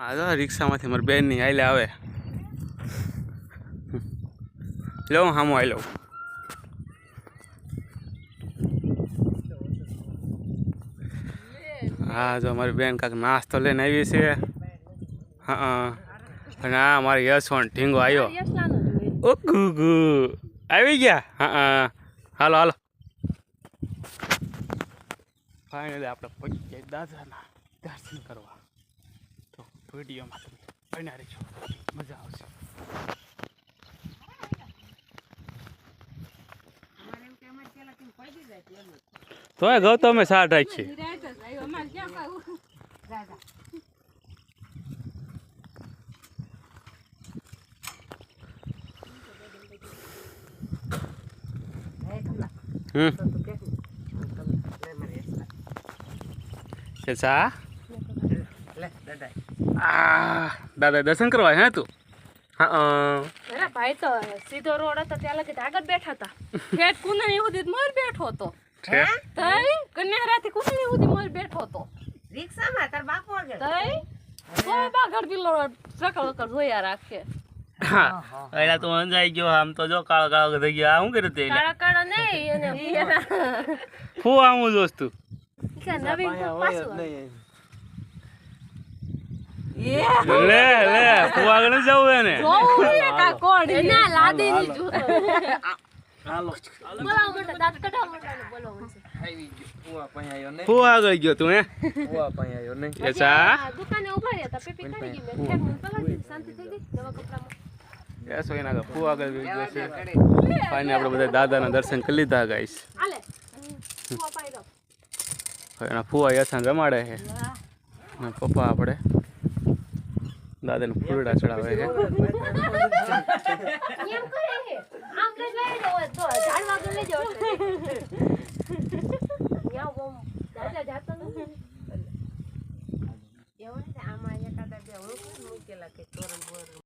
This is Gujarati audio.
હા જો રિક્ષામાંથી મારી બેનની આઈલે આવે. લો, હામો આઈ લઉં હા, જો મારી બેન કાંક નાસ્તો લઈને આવી છે. હા, અને આ મારી યશવંત ઢીંગો આવ્યો ઓ ગુ આવી ગયા? હા હા હાલો હાલો. ફાઇનલી આપણે ગયા દાદાના દર્શન કરવા. વિડીયોમાં તમે બન્યા રહેજો મજા આવશે. તોય ગૌતમે સાઠ છે. હમ. સા? આ દાદા દર્શન કરવા હે તું? હા ભાઈ તો સીધો રોડ હતો ત્યાં લગી આગળ બેઠા હતા. ઠેઠ કુંદણી સુધી મોર બેઠો હતો. તઈ કન્યારાથી કુંદણી સુધી મોર બેઠો હતો. રિક્ષામાં? તાર બાપુ આગળ? તઈ કોઈ બાગડ બિલ્લો સકળ વકળ જોયા રાખે. હા. તું અંજાઈ ગયો આમ તો જો કાળો કાળો થઈ ગયો. આ શું કર્યું તે કાળા કાળા નહીં એને હું આવું જોસ્ત તું? નવીન પાછું લે લે હું નથી જવું એને. જોવું ને કા કોણ એના લાદી ની જો હાલો બોલા મોટા દાંત કઢાવ મને બોલાવ મને. હું આગળ ગયો તું હે? એ ને એસા દુકાને ઊભા રહ્યા હતા પીપી કાઢી ગઈ મેં. ઠેક મને પલાળી શાંતિ થઈ ગઈ? નવા કપડામાં. એ સો એના આગળ હું આગળ ગયો છે. ફાઈને આપણે બધા દાદાના દર્શન કરી લીધા ગાઈસ હાલે. ફુવા પાઈ દો. હવે એના ફુવા યથાન રમાડે છે. પપ્પા આપણે. દાદાને ફૂલડા ચડાવે છે. એમ કરે છે આમ લઈ લઈ જાવ તો ઝાડવા આગળ લઈ જાવ ન્યા બમ દાદા જાતો નથી એવું આમાં એકાદા બે હું મૂકેલા કે તોરણ બોરણ